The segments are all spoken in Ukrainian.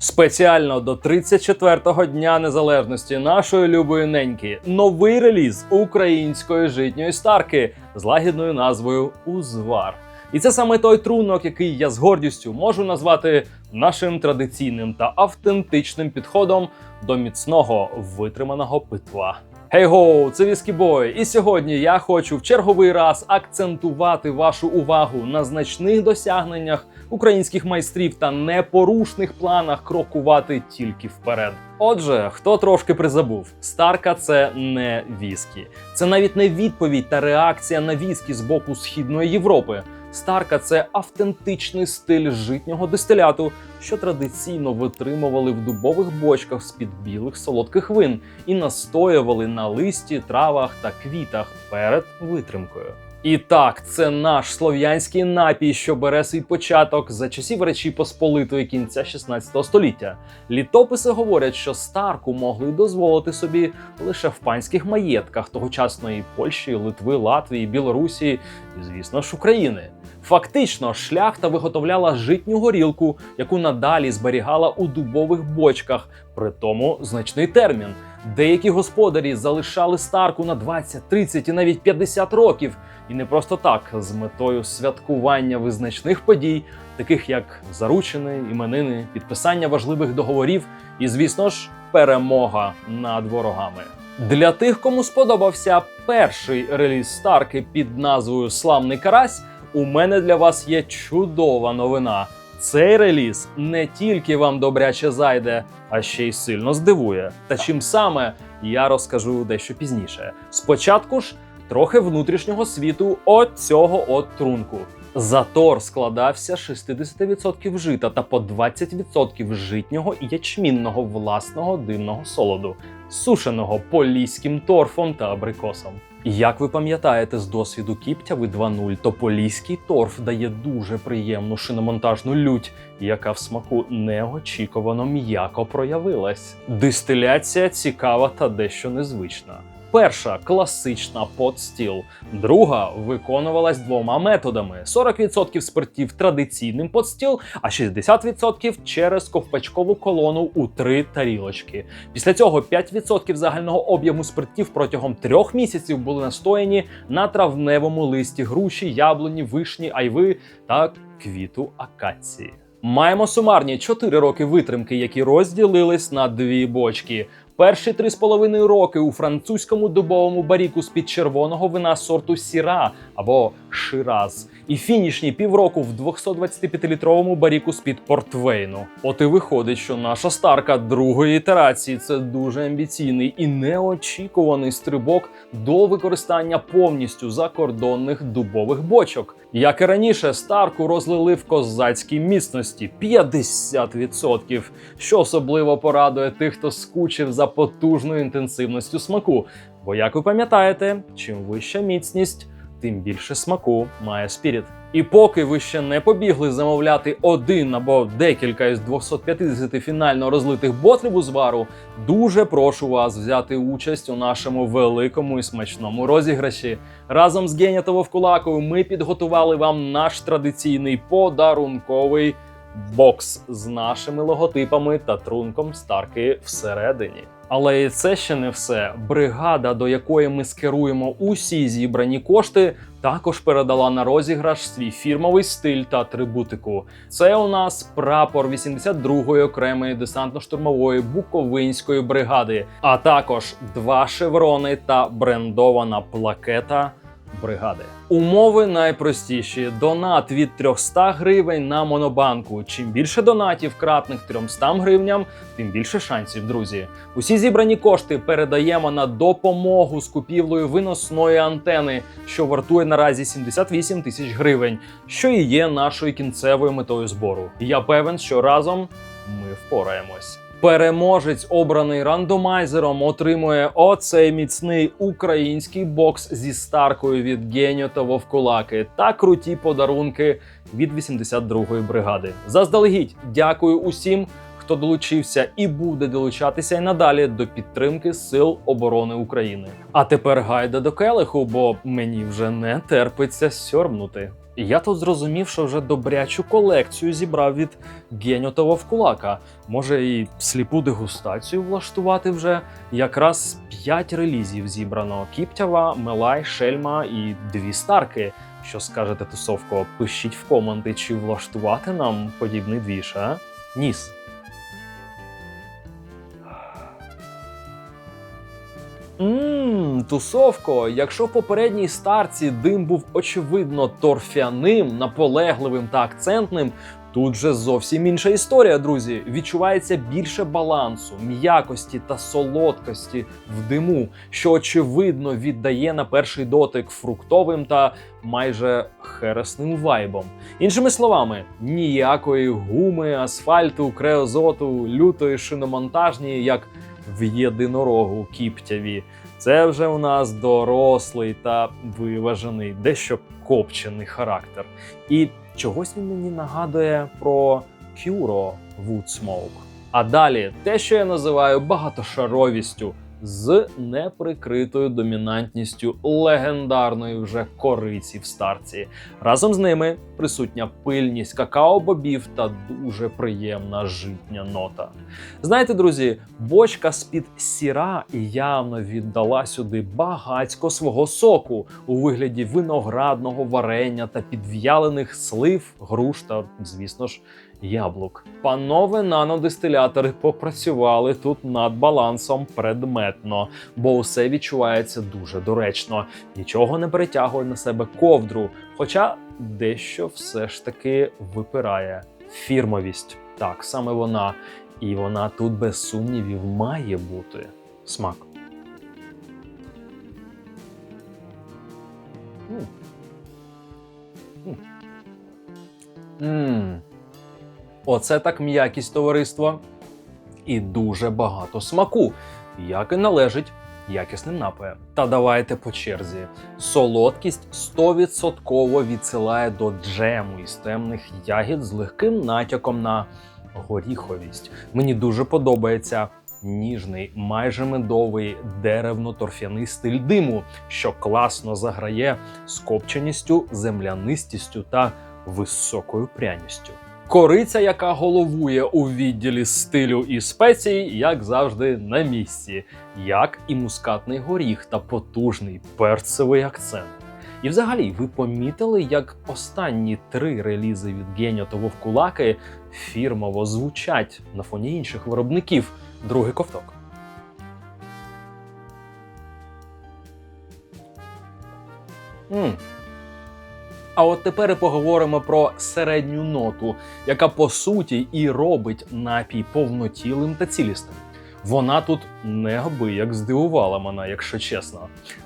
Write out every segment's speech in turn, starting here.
Спеціально до 34-го дня незалежності нашої любої неньки новий реліз української житньої старки з лагідною назвою Узвар. І це саме той трунок, який я з гордістю можу назвати нашим традиційним та автентичним підходом до міцного витриманого питва. Гей-гоу, це Віскі Бой, і сьогодні я хочу в черговий раз акцентувати вашу увагу на значних досягненнях українських майстрів та непорушних планах крокувати тільки вперед. Отже, хто трошки призабув, старка це не віскі, це навіть не відповідь та реакція на віскі з боку східної Європи. Старка це автентичний стиль житнього дистиляту, що традиційно витримували в дубових бочках з-під білих солодких вин і настоювали на листі, травах та квітах перед витримкою. І так, це наш слов'янський напій, що бере свій початок за часів Речі Посполитої кінця 16 століття. Літописи говорять, що старку могли дозволити собі лише в панських маєтках тогочасної Польщі, Литви, Латвії, Білорусі і, звісно ж, України. Фактично, шляхта виготовляла житню горілку, яку надалі зберігала у дубових бочках, при тому значний термін. Деякі господарі залишали старку на 20, 30 і навіть 50 років, і не просто так, з метою святкування визначних подій, таких як заручини, іменини, підписання важливих договорів і, звісно ж, перемога над ворогами. Для тих, кому сподобався перший реліз старки під назвою Славний Карась, у мене для вас є чудова новина. Цей реліз не тільки вам добряче зайде, а ще й сильно здивує. Та чим саме я розкажу дещо пізніше. Спочатку ж трохи внутрішнього світу от цього от трунку. Затор складався 60% жита та по 20% житнього і ячмінного власного димного солоду, сушеного поліським торфом та абрикосом. Як ви пам'ятаєте з досвіду Кіптяви 2.0, то поліський торф дає дуже приємну шиномонтажну лють, яка в смаку неочікувано м'яко проявилась. Дистиляція цікава та дещо незвична. Перша класична подстіл, друга виконувалась двома методами: 40% спиртів традиційним подстіл, а 60% через ковпачкову колону у три тарілочки. Після цього 5% загального об'єму спиртів протягом трьох місяців були настояні на травневому листі груші, яблуні, вишні, айви та квіту акації. Маємо сумарні 4 роки витримки, які розділились на дві бочки. Перші три з половиною роки у французькому дубовому баріку з під червоного вина сорту Сіра або Шираз, і фінішні півроку в 225-літровому баріку з під портвейну. От і виходить, що наша старка другої ітерації це дуже амбіційний і неочікуваний стрибок до використання повністю закордонних дубових бочок. Як і раніше, старку розлили в козацькій міцності 50%, що особливо порадує тих, хто скучив за потужною інтенсивністю смаку. Бо, як ви пам'ятаєте, чим вища міцність, тим більше смаку має спіріт. І поки ви ще не побігли замовляти один або декілька із 250 фінально розлитих ботлів у звару, дуже прошу вас взяти участь у нашому великому і смачному розіграші. Разом з Геня та Вовкулакою ми підготували вам наш традиційний подарунковий бокс з нашими логотипами та трунком старки всередині. Але і це ще не все. Бригада, до якої ми скеруємо усі зібрані кошти, також передала на розіграш свій фірмовий стиль та атрибутику. Це у нас прапор 82-ї окремої десантно-штурмової буковинської бригади, а також два шеврони та брендована плакета бригади. Умови найпростіші: донат від 300 гривень на монобанку. Чим більше донатів кратних 300 гривням, тим більше шансів, друзі. Усі зібрані кошти передаємо на допомогу з купівлею виносної антени, що вартує наразі 78 тисяч гривень, що і є нашою кінцевою метою збору. Я певен, що разом ми впораємось. Переможець, обраний рандомайзером, отримує оцей міцний український бокс зі старкою від Геньо та Вовкулаки та круті подарунки від 82-ї бригади. Заздалегідь дякую усім, хто долучився і буде долучатися й надалі до підтримки Сил оборони України. А тепер гайда до келиху, бо мені вже не терпиться сьорбнути. Я тут зрозумів, що вже добрячу колекцію зібрав від Геньо та Вовкулака. Може, і сліпу дегустацію влаштувати вже. Якраз 5 релізів зібрано: Кіптява, Мелай, Шельма і дві старки. Що скажете, тусовко? Пишіть в коменти, чи влаштувати нам подібний двіж, а? Ніс. Ммм, тусовко, якщо в попередній старці дим був очевидно торфяним, наполегливим та акцентним, тут же зовсім інша історія, друзі. Відчувається більше балансу, м'якості та солодкості в диму, що очевидно віддає на перший дотик фруктовим та майже хересним вайбом. Іншими словами, ніякої гуми, асфальту, креозоту, лютої шиномонтажні, як в єдинорогу кіптяві. Це вже у нас дорослий та виважений, дещо копчений характер. І чогось він мені нагадує про Кюро Woodsmoke. А далі те, що я називаю багатошаровістю з неприкритою домінантністю легендарної вже кориці в старці. Разом з ними присутня пильність какао-бобів та дуже приємна житня нота. Знаєте, друзі, бочка з-під сіра явно віддала сюди багацько свого соку у вигляді виноградного варення та підв'ялених слив, груш та, звісно ж, яблук. Панове нанодистилятори попрацювали тут над балансом предметно, бо усе відчувається дуже доречно. Нічого не перетягує на себе ковдру, хоча дещо все ж таки випирає. Фірмовість. Так, саме вона. І вона тут без сумнівів має бути. Смак. М. М. М. Оце так м'якість товариство. І дуже багато смаку, як і належить якісним напоям. Та давайте по черзі. Солодкість 100% відсилає до джему із темних ягід з легким натяком на горіховість. Мені дуже подобається ніжний, майже медовий деревно-торфяний стиль диму, що класно заграє з копченістю, землянистістю та високою пряністю. Кориця, яка головує у відділі стилю і спецій, як завжди, на місці, як і мускатний горіх та потужний перцевий акцент. І взагалі, ви помітили, як останні три релізи від Геньо та Вовкулаки фірмово звучать на фоні інших виробників. Другий ковток. м А от тепер і поговоримо про середню ноту, яка по суті і робить напій повнотілим та цілісним. Вона тут неабияк здивувала мене, якщо чесно.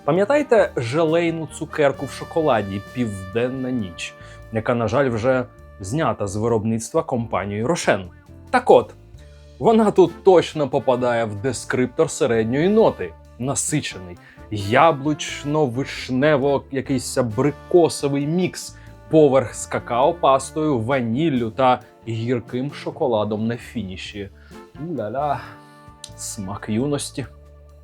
Пам'ятаєте желейну цукерку в шоколаді Південна ніч, яка, на жаль, вже знята з виробництва компанією Рошен. Так от, вона тут точно попадає в дескриптор середньої ноти, насичений, яблучно-вишнево, якийсь абрикосовий мікс, поверх з какао-пастою, ваніллю та гірким шоколадом на фініші. У-ля-ля, смак юності.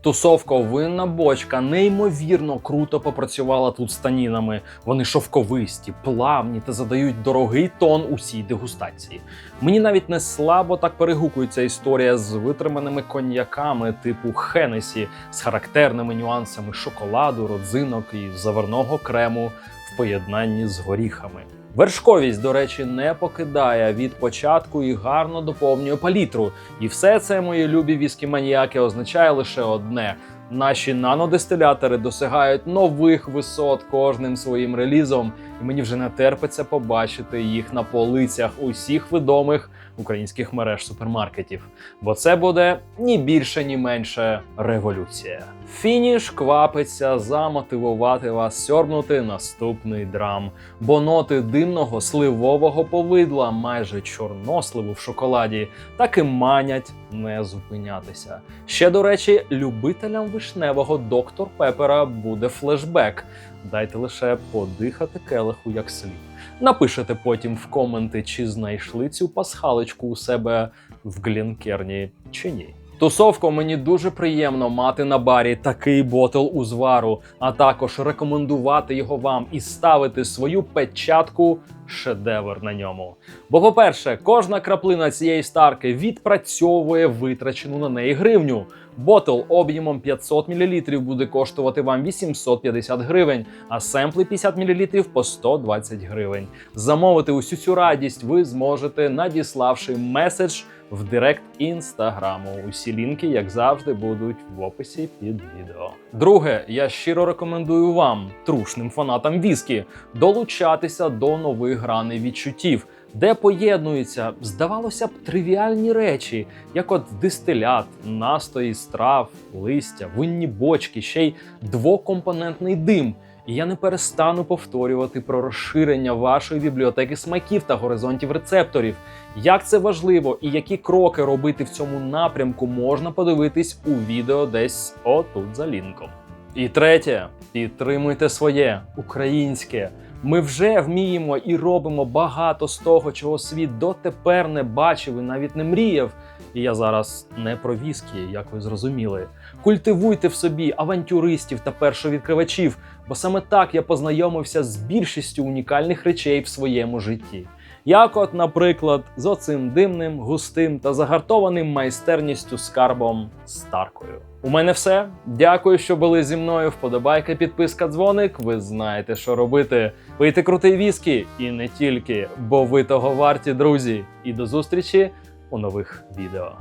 Тусовко винна бочка неймовірно круто попрацювала тут з танінами. Вони шовковисті, плавні та задають дорогий тон усій дегустації. Мені навіть не слабо так перегукується історія з витриманими коньяками типу Хенесі з характерними нюансами шоколаду, родзинок і заварного крему в поєднанні з горіхами. Вершковість, до речі, не покидає. Від початку і гарно доповнює палітру. І все це, мої любі віскі маніяки, означає лише одне: наші нанодистилятори досягають нових висот кожним своїм релізом, і мені вже не терпиться побачити їх на полицях усіх відомих українських мереж супермаркетів. Бо це буде ні більше, ні менше революція. Фініш квапиться замотивувати вас сьорбнути наступний драм, бо ноти димного сливового повидла, майже чорносливу в шоколаді, так і манять не зупинятися. Ще до речі, любителям вишневого доктор Пепера буде флешбек. Дайте лише подихати келиху як слід. Напишете потім в коменти, чи знайшли цю пасхалочку у себе в Глінкерні чи ні. Тусовко мені дуже приємно мати на барі такий ботл узвару, а також рекомендувати його вам і ставити свою печатку шедевр на ньому. Бо, по-перше, кожна краплина цієї старки відпрацьовує витрачену на неї гривню. Ботл об'ємом 500 мл буде коштувати вам 850 гривень, а семпли 50 мл по 120 гривень. Замовити усю цю радість ви зможете, надіславши меседж в директ інстаграму. Усі лінки, як завжди, будуть в описі під відео. Друге, я щиро рекомендую вам, трушним фанатам віскі, долучатися до нових граней відчуттів. Де поєднуються, здавалося б, тривіальні речі, як от дистилят, настої страв, листя, винні бочки, ще й двокомпонентний дим. І я не перестану повторювати про розширення вашої бібліотеки смаків та горизонтів рецепторів. Як це важливо і які кроки робити в цьому напрямку, можна подивитись у відео десь отут за лінком. І третє, підтримуйте своє українське. Ми вже вміємо і робимо багато з того, чого світ дотепер не бачив і навіть не мріяв. І я зараз не про віскі, як ви зрозуміли. Культивуйте в собі авантюристів та першовідкривачів, бо саме так я познайомився з більшістю унікальних речей в своєму житті. Як, от, наприклад, з оцим димним, густим та загартованим майстерністю скарбом Старкою. У мене все. Дякую, що були зі мною. Вподобайка, підписка, дзвоник. Ви знаєте, що робити. Пийте крутий віскі і не тільки, бо ви того варті, друзі. І до зустрічі у нових відео.